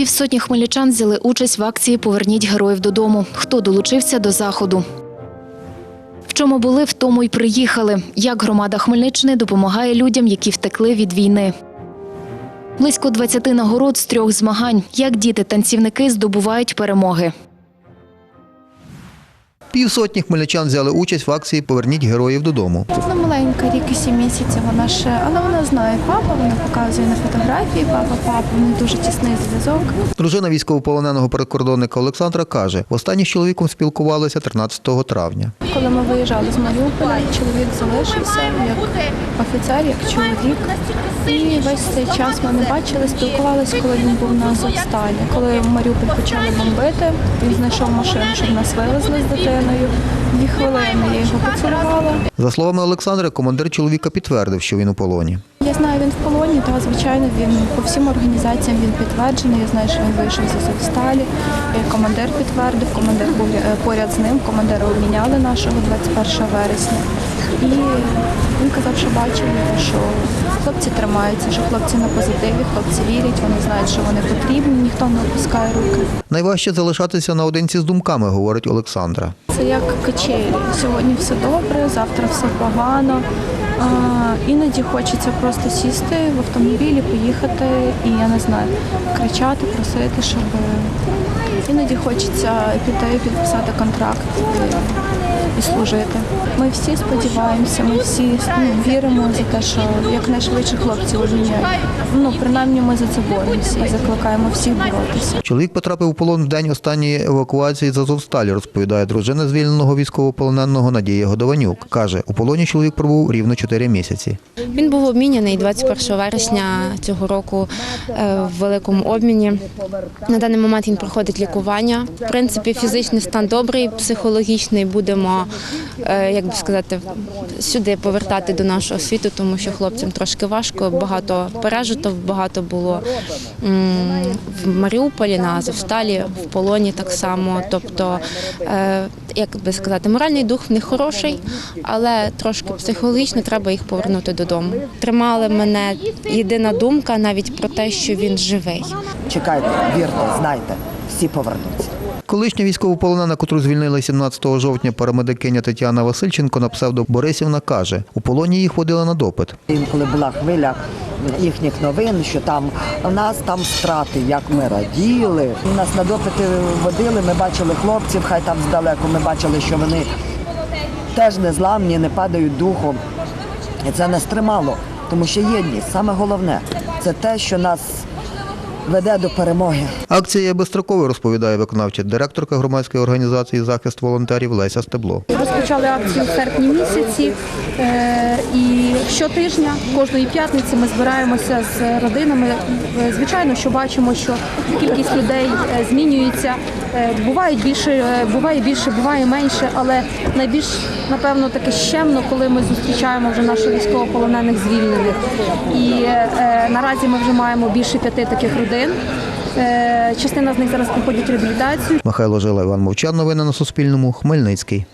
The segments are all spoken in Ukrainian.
Півсотні хмельничан взяли участь в акції Поверніть героїв додому. Хто долучився до заходу? В чому були, в тому й приїхали. Як громада Хмельниччини допомагає людям, які втекли від війни. Близько 20 нагород з трьох змагань. Як діти-танцівники здобувають перемоги. Півсотні хмельничан взяли участь в акції Поверніть героїв додому. Вона маленька, рік і сім місяців. Вона ще, але вона знає папа, вона показує на фотографії папа, папа. У дуже тісний зв'язок. Дружина військовополоненого прикордонника Олександра каже, востаннє з чоловіком спілкувалися 13 травня. Коли ми виїжджали з Маріуполя, чоловік залишився як офіцер, як чоловік. І весь цей час ми не бачили, спілкувалися, коли він був на Азовсталі. Коли Маріуполь почали бомбити, він знайшов машину, щоб нас вивезли з дитиною. Дві хвилини я його поцілувала. За словами Олександра, командир чоловіка підтвердив, що він у полоні. Я знаю, він в полоні, та звичайно він по всім організаціям він підтверджений. Я знаю, що він вийшов з Азовсталі. Е, Командир підтвердив, командир був е, поряд з ним. Командира обміняли нашого 21 вересня. І він казав, що бачив що хлопці тримаються, що хлопці на позитиві, хлопці вірять, вони знають, що вони потрібні, ніхто не опускає руки. Найважче залишатися наодинці з думками, говорить Олександра. Це як качелі. Сьогодні все добре, завтра все погано. А, іноді хочеться просто сісти в автомобілі, поїхати і я не знаю, кричати, просити, щоб іноді хочеться піти підписати контракт і, служити. Ми всі сподіваємося, ми всі ну, віримо за те, що якнайшвидше хлопці обміняють. Ну принаймні ми за це боремося і закликаємо всіх боротися. Чоловік потрапив у полон в день останньої евакуації з Азовсталі, розповідає дружина звільненого військовополоненого Надія Годованюк. Каже, у полоні чоловік пробув рівно 4 місяці. Він був обміняний 21 вересня цього року е, в великому обміні. На даний момент він проходить лікування. В принципі, фізичний стан добрий, психологічний. Будемо, е, як би сказати, сюди повертати до нашого світу, тому що хлопцям трошки важко, багато пережито, багато було в Маріуполі, на Азовсталі, в полоні так само. Тобто, е, як би сказати, моральний дух них хороший, але трошки психологічно треба їх повернути додому. Тримали мене єдина думка навіть про те, що він живий. Чекайте, вірте, знайте, всі повернуться. Колишня військовополонена, котру звільнили 17 жовтня, парамедикиня Тетяна Васильченко на псевдо Борисівна каже, у полоні її ходила на допит. Інколи була хвиля їхніх новин, що там у нас там страти, як ми раділи. Нас на допити водили, ми бачили хлопців, хай там здалеку, ми бачили, що вони теж не зламні, не падають духом. І це нас тримало, тому що єдність, саме головне, це те, що нас веде до перемоги. Акція є безстроковою, розповідає виконавча директорка громадської організації захист волонтерів Леся Стебло. Розпочали акцію в серпні місяці, е, і щотижня, кожної п'ятниці, ми збираємося з родинами. Е, Звичайно, що бачимо, що кількість людей е, змінюється. Е, Буває більше, е, буває більше, буває менше, але найбільш напевно таке щемно, коли ми зустрічаємо вже наших військовополонених звільнених. І е, наразі ми вже маємо більше п'яти таких родин. Е, Частина з них зараз проходять реабілітацію. Михайло Жила, Іван Мовчан. Новини на Суспільному. Хмельницький.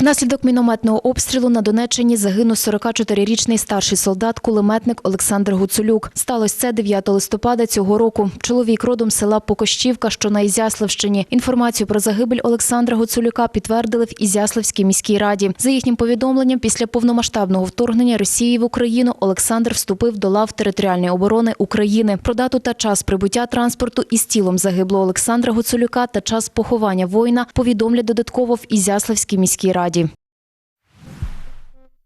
Внаслідок мінометного обстрілу на Донеччині загинув 44-річний старший солдат-кулеметник Олександр Гуцулюк. Сталося це 9 листопада цього року. Чоловік родом села Покощівка, що на Ізяславщині. Інформацію про загибель Олександра Гуцулюка підтвердили в Ізяславській міській раді. За їхнім повідомленням, після повномасштабного вторгнення Росії в Україну Олександр вступив до лав територіальної оборони України. Про дату та час прибуття транспорту із тілом загиблого Олександра Гуцулюка та час поховання воїна повідомлять додатково в Ізяславській міській раді. Раді.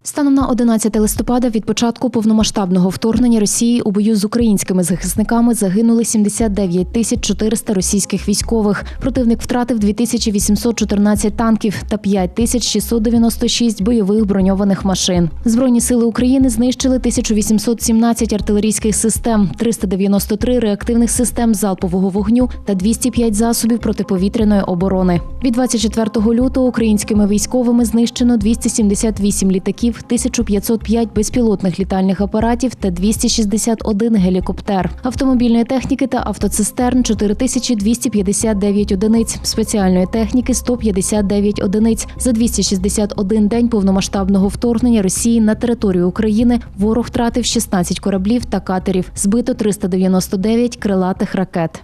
Станом на 11 листопада від початку повномасштабного вторгнення Росії у бою з українськими захисниками загинули 79 тисяч 400 російських військових. Противник втратив 2814 танків та 5 тисяч 696 бойових броньованих машин. Збройні сили України знищили 1817 артилерійських систем, 393 реактивних систем залпового вогню та 205 засобів протиповітряної оборони. Від 24 лютого українськими військовими знищено 278 літаків 1505 безпілотних літальних апаратів та 261 гелікоптер. Автомобільної техніки та автоцистерн 4259 одиниць, спеціальної техніки 159 одиниць. За 261 день повномасштабного вторгнення Росії на територію України ворог втратив 16 кораблів та катерів, збито 399 крилатих ракет.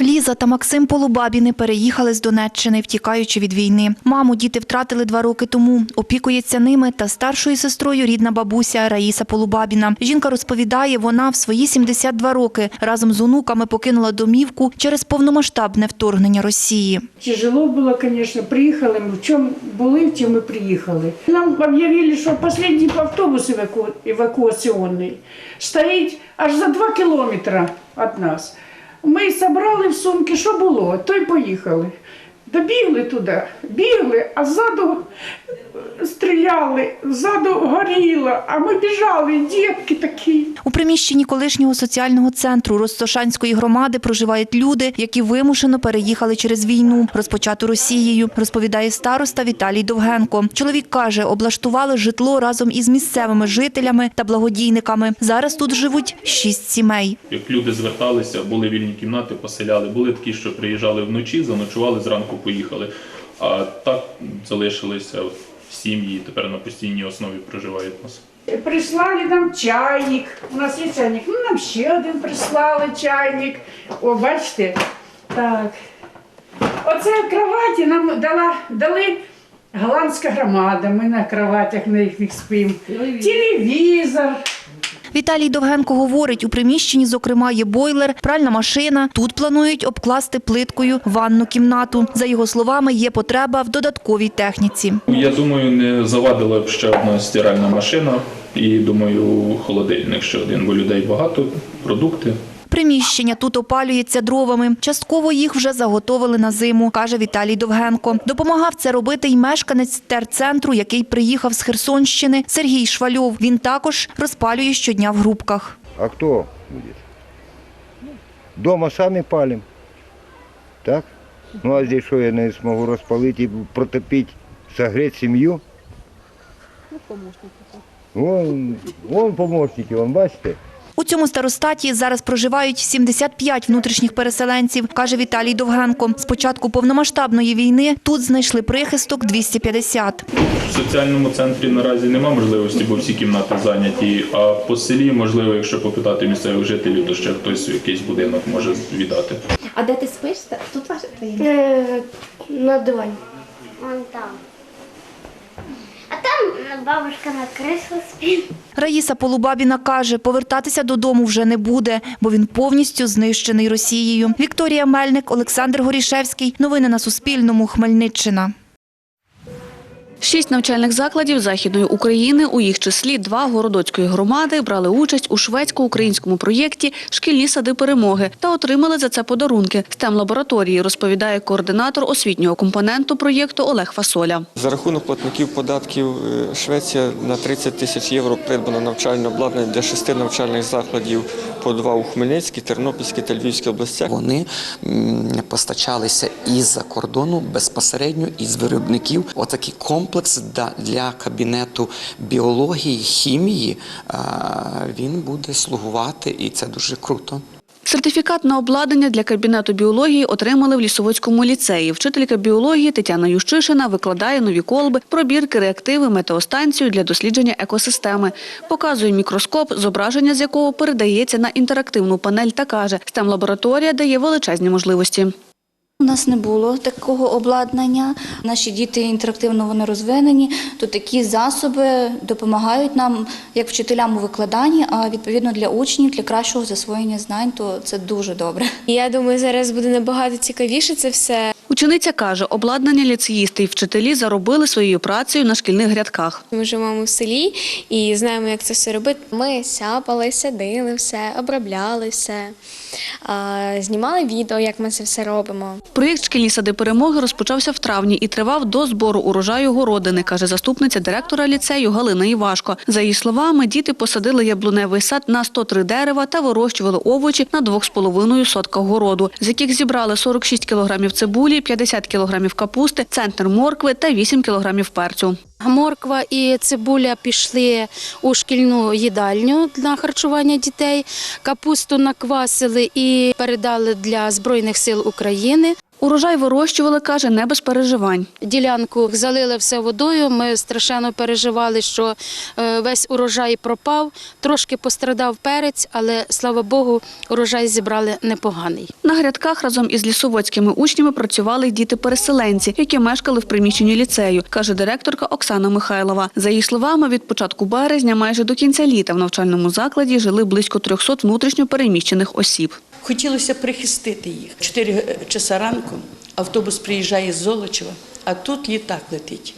Ліза та Максим Полубабіни переїхали з Донеччини, втікаючи від війни. Маму діти втратили два роки тому. Опікується ними та старшою сестрою рідна бабуся Раїса Полубабіна. Жінка розповідає, вона в свої 72 роки разом з онуками покинула домівку через повномасштабне вторгнення Росії. Тяжело было, конечно. Приехали мы, в чем были, в тем и приехали. Нам объявили, что последний автобус эваку- эвакуационный стоит аж за два километра от нас. Ми собрали в сумки, що було, то й поїхали. Добігли туди, бігли, а ззаду стріляли, ззаду горіло, а ми біжали, дітки такі. У приміщенні колишнього соціального центру Ростошанської громади проживають люди, які вимушено переїхали через війну, розпочату Росією, розповідає староста Віталій Довгенко. Чоловік каже, облаштували житло разом із місцевими жителями та благодійниками. Зараз тут живуть шість сімей. Як люди зверталися, були вільні кімнати, поселяли. Були такі, що приїжджали вночі, заночували, зранку поїхали. А так залишилися сім'ї, тепер на постійній основі проживають у нас. Прислали нам чайник. У нас є чайник. Ну, нам ще один прислали чайник. О, бачите? Так. Оце кроваті нам дала, дали голландська громада. Ми на кроватях на їх спимо. Телевізор. Віталій Довгенко говорить, у приміщенні, зокрема, є бойлер, пральна машина. Тут планують обкласти плиткою ванну кімнату. За його словами, є потреба в додатковій техніці. Я думаю, не завадила б ще одна стиральна машина і думаю, холодильник ще один, бо людей багато, продукти. Приміщення тут опалюється дровами. Частково їх вже заготовили на зиму, каже Віталій Довгенко. Допомагав це робити й мешканець терцентру, який приїхав з Херсонщини, Сергій Швальов. Він також розпалює щодня в групках. А кто будет? Дома сами палим. Так? Ну а здесь что я не смогу распалить и протопить, согреть семью? Вон, вон помощники, вон бачите? У цьому старостаті зараз проживають 75 внутрішніх переселенців, каже Віталій Довгенко. З початку повномасштабної війни тут знайшли прихисток 250. В соціальному центрі наразі нема можливості, бо всі кімнати зайняті. А по селі, можливо, якщо попитати місцевих жителів, то ще хтось якийсь будинок може віддати. А де ти спиш? Тут ваше твоє? Е, на дивані. Вон там. Бабушка на кресло спить. Раїса Полубабіна каже, повертатися додому вже не буде, бо він повністю знищений Росією. Вікторія Мельник, Олександр Горішевський. Новини на Суспільному. Хмельниччина. Шість навчальних закладів Західної України, у їх числі два городоцької громади, брали участь у шведсько-українському проєкті Шкільні сади перемоги та отримали за це подарунки. Стем лабораторії розповідає координатор освітнього компоненту проєкту Олег Фасоля. За рахунок платників податків е, Швеція на 30 тисяч євро придбано навчальне обладнання для шести навчальних закладів по два у Хмельницькій, Тернопільській та Львівській областях. Вони постачалися із-за кордону безпосередньо із виробників. Отакий комплекс для кабінету біології, хімії. Він буде слугувати, і це дуже круто. Сертифікат на обладнання для кабінету біології отримали в Лісоводському ліцеї. Вчителька біології Тетяна Ющишина викладає нові колби, пробірки, реактиви, метеостанцію для дослідження екосистеми. Показує мікроскоп, зображення з якого передається на інтерактивну панель та каже, STEM-лабораторія дає величезні можливості. Нас не було такого обладнання. Наші діти інтерактивно вони розвинені, то такі засоби допомагають нам як вчителям у викладанні, а відповідно для учнів, для кращого засвоєння знань, то це дуже добре. Я думаю, зараз буде набагато цікавіше це все. Учениця каже, обладнання ліцеїсти і вчителі заробили своєю працею на шкільних грядках. Ми живемо в селі і знаємо, як це все робити. Ми сяпали, садили все, обробляли все, знімали відео, як ми це все робимо. Проєкт «Шкільні сади перемоги» розпочався в травні і тривав до збору урожаю городини, каже заступниця директора ліцею Галина Івашко. За її словами, діти посадили яблуневий сад на 103 дерева та вирощували овочі на 2,5 сотках городу, з яких зібрали 46 кілограмів цибулі, 250 кілограмів капусти, центр моркви та 8 кілограмів перцю. Морква і цибуля пішли у шкільну їдальню на харчування дітей. Капусту наквасили і передали для Збройних сил України. Урожай вирощували, каже, не без переживань. Ділянку залили все водою. Ми страшенно переживали, що е, весь урожай пропав. Трошки пострадав перець, але слава Богу, урожай зібрали непоганий. На грядках разом із лісоводськими учнями працювали й діти-переселенці, які мешкали в приміщенні ліцею, каже директорка Оксана Михайлова. За її словами, від початку березня майже до кінця літа в навчальному закладі жили близько 300 внутрішньо переміщених осіб. Хотілося прихистити їх. Чотири часа ранку автобус приїжджає з Золочева, а тут літак летить.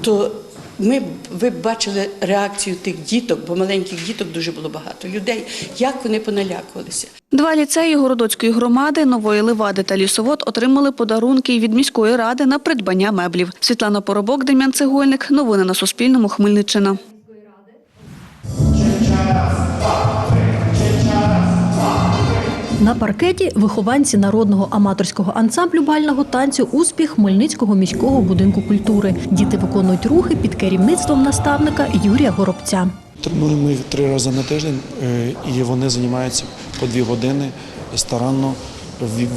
То ми ви бачили реакцію тих діток, бо маленьких діток дуже було багато людей, як вони поналякувалися. Два ліцеї Городоцької громади, Нової Левади та Лісовод отримали подарунки від міської ради на придбання меблів. Світлана Поробок, Дем'ян Цегольник. Новини на Суспільному. Хмельниччина. На паркеті вихованці народного аматорського ансамблю бального танцю Успіх Хмельницького міського будинку культури. Діти виконують рухи під керівництвом наставника Юрія Горобця. Тренуємо їх три рази на тиждень, е, і вони займаються по дві години старанно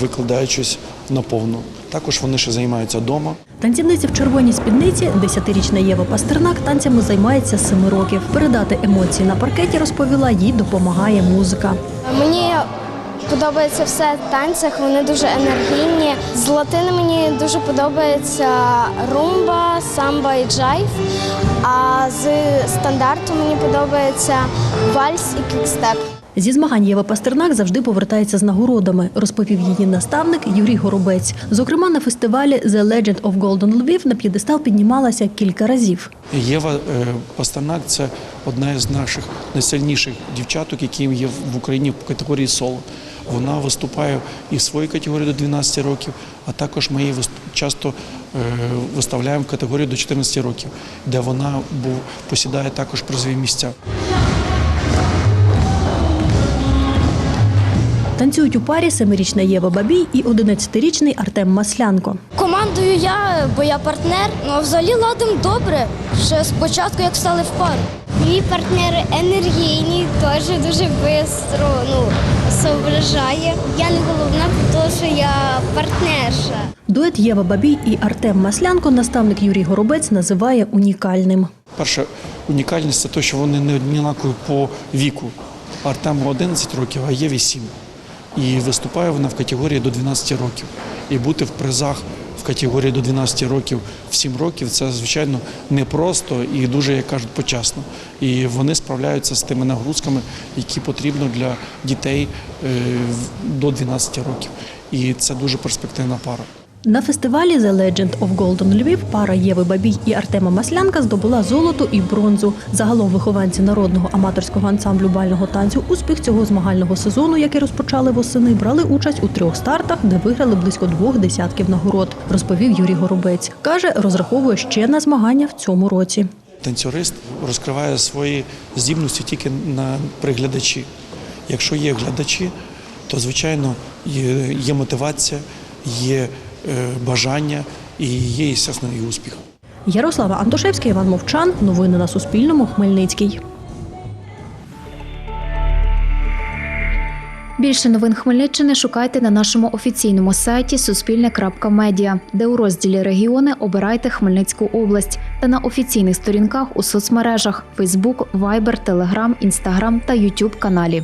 викладаючись наповну. Також вони ще займаються вдома. Танцівниця в червоній спідниці, 10-річна Єва Пастернак, танцями займається з 7 років. Передати емоції на паркеті розповіла, їй допомагає музика. Мені подобається все в танцях, вони дуже енергійні. З латини мені дуже подобається румба, самба і джайв. А з стандарту мені подобається вальс і кікстеп. Зі змагань Єва Пастернак завжди повертається з нагородами, розповів її наставник Юрій Горобець. Зокрема, на фестивалі The Legend of Golden Lviv на п'єдестал піднімалася кілька разів. Єва е, Пастернак це одна з наших найсильніших дівчаток, які є в Україні в категорії соло. Вона виступає і в своїй категорії до 12 років, а також ми її часто е, виставляємо в категорію до 14 років, де вона посідає також призові місця. Танцюють у парі семирічна Єва Бабій і 11-річний Артем Маслянко. Командую я, бо я партнер. Ну а взагалі ладим добре. Ще спочатку, як стали в пару. Мій партнер енергійний, теж дуже швидко ну, соображає. Я не головна, тому що я партнерша. Дует Єва Бабій і Артем Маслянко наставник Юрій Горобець називає унікальним. Перша унікальність це те, що вони не однакові по віку. Артему 11 років, а Єві 7. І виступає вона в категорії до 12 років. І бути в призах в категорії до 12 років в 7 років це, звичайно, непросто і дуже, як кажуть, почасно. І вони справляються з тими нагрузками, які потрібно для дітей е, до 12 років. І це дуже перспективна пара. На фестивалі The Legend of Golden Lviv пара Єви Бабій і Артема Маслянка здобула золото і бронзу. Загалом вихованці народного аматорського ансамблю бального танцю успіх цього змагального сезону, який розпочали восени, брали участь у трьох стартах, де виграли близько двох десятків нагород, розповів Юрій Горобець. Каже, розраховує ще на змагання в цьому році. Танцюрист розкриває свої здібності тільки на при глядачі. Якщо є глядачі, то звичайно є, мотивація, є бажання і є, і успіх. Ярослава Антошевська, Іван Мовчан. Новини на Суспільному. Хмельницький. Більше новин Хмельниччини шукайте на нашому офіційному сайті суспільне.медіа, де у розділі регіони обирайте Хмельницьку область та на офіційних сторінках у соцмережах Facebook, Viber, Telegram, Instagram та YouTube каналі.